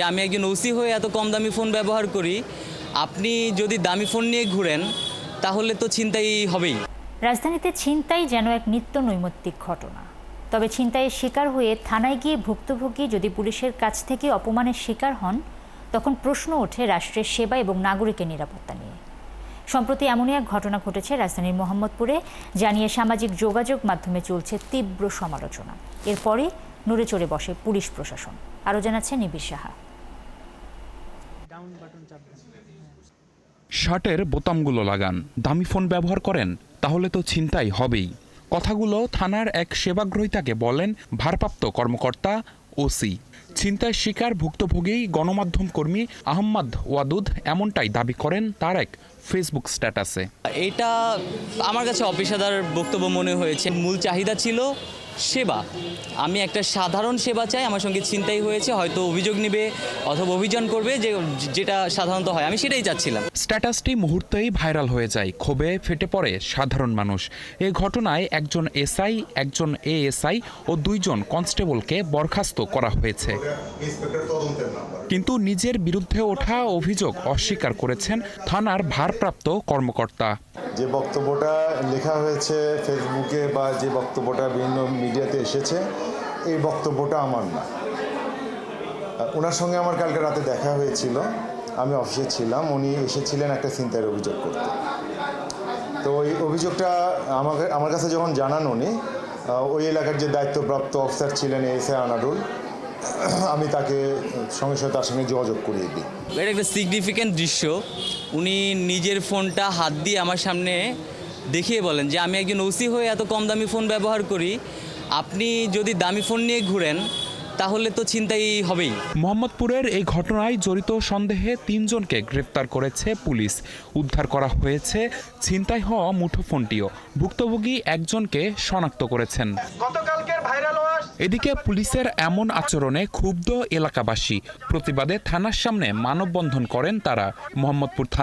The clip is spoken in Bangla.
আমি একজন ওসি হয়ে এত কম দামি ফোন ব্যবহার করি, আপনি যদি দামি ফোন নিয়ে ঘুরেন, তাহলে তো চিন্তাই হবেই। রাজধানীতে ছিনতাই যেন এক নিত্য নৈমিত্তিক ঘটনা। তবে ছিনতাইয়ের শিকার হয়ে থানায় গিয়ে ভুক্তভোগী যদি পুলিশের কাছ থেকে অপমানের শিকার হন, তখন প্রশ্ন ওঠে রাষ্ট্রের সেবা এবং নাগরিকের নিরাপত্তা নিয়ে। সম্প্রতি এমনই এক ঘটনা ঘটেছে রাজধানীর মোহাম্মদপুরে জানিয়ে সামাজিক যোগাযোগ মাধ্যমে চলছে তীব্র সমালোচনা। এরপরই নড়ে চড়ে বসে পুলিশ প্রশাসন। আরও জানাচ্ছে নিবিড় সাহা। শার্টের বোতামগুলো লাগান। দামি ফোন ব্যবহার করেন তাহলে তো ছিনতাই হবেই। কথাগুলো থানার এক সেবাগ্রহীতাকে বলেন ভারপ্রাপ্ত কর্মকর্তা ওসি। ছিনতাই শিকার ভুক্তভোগী গণমাধ্যম কর্মী আহম্মদ ওয়াদুদ এমনটাই দাবি করেন তার এক ফেসবুক স্ট্যাটাসে। এটা আমার কাছে অপেশাদার বক্তব্য মনে হয়েছে। মূল চাহিদা ছিল সেবা। আমি একটা সাধারণ সেবা চাই, আমার সঙ্গে চিন্তাই হয়েছে, হয়তো অভিযোগ নেবে অথবা অভিযান করবে, যে, যেটা সাধারণত হয়। আমি সেটাই চাচ্ছিলাম। স্ট্যাটাসটি মুহূর্তেই ভাইরাল হয়ে যায়, ক্ষোভে ফেটে পড়ে সাধারণ মানুষ। এ ঘটনায় একজন এসআই, একজন এএসআই ও দুইজন কনস্টেবলকে বরখাস্ত করা হয়েছে। কিন্তু নিজের বিরুদ্ধে ওঠা অভিযোগ অস্বীকার করেছেন থানার ভারপ্রাপ্ত কর্মকর্তা। যে বক্তব্যটা লেখা হয়েছে ফেসবুকে বা যে বক্তব্যটা বিভিন্ন মিডিয়াতে এসেছে, এই বক্তব্যটা আমার না। ওনার সঙ্গে আমার কালকে রাতে দেখা হয়েছিল, আমি অফিসে ছিলাম, উনি এসেছিলেন একটা চিন্তার অভিযোগ করতে। তো ওই অভিযোগটা আমাকে, আমার কাছে যখন জানান উনি ওই এলাকার যে দায়িত্বপ্রাপ্ত অফিসার ছিলেন এস এ আনারুল আমি তাকে সঙ্গে সঙ্গে তার সঙ্গে যোগাযোগ করিয়ে দিই। এটা একটা সিগনিফিক্যান্ট দৃশ্য। উনি নিজের ফোনটা হাত দিয়ে আমার সামনে দেখিয়ে বলেন যে আমি একজন ওসি হয়ে এত কম দামি ফোন ব্যবহার করি। আপনি যদি দামি ফোন নিয়ে ঘুরেন তাহলে তো চিন্তাই হবেই। মোহাম্মদপুরের এই ঘটনায় জড়িত সন্দেহে তিনজনকে গ্রেপ্তার করেছে পুলিশ। উদ্ধার করা হয়েছে ছিনতাই হওয়া মুঠোফোনটিও। ভুক্তভোগী একজনকে শনাক্ত করেছেন। গতকালকের ভাইরাল এদিকে পুলিশের এমন আচরণে ক্ষুব্ধ এলাকাবাসী। প্রতিবাদে থানার সামনে মানববন্ধন করেন তারা। মোহাম্মদপুর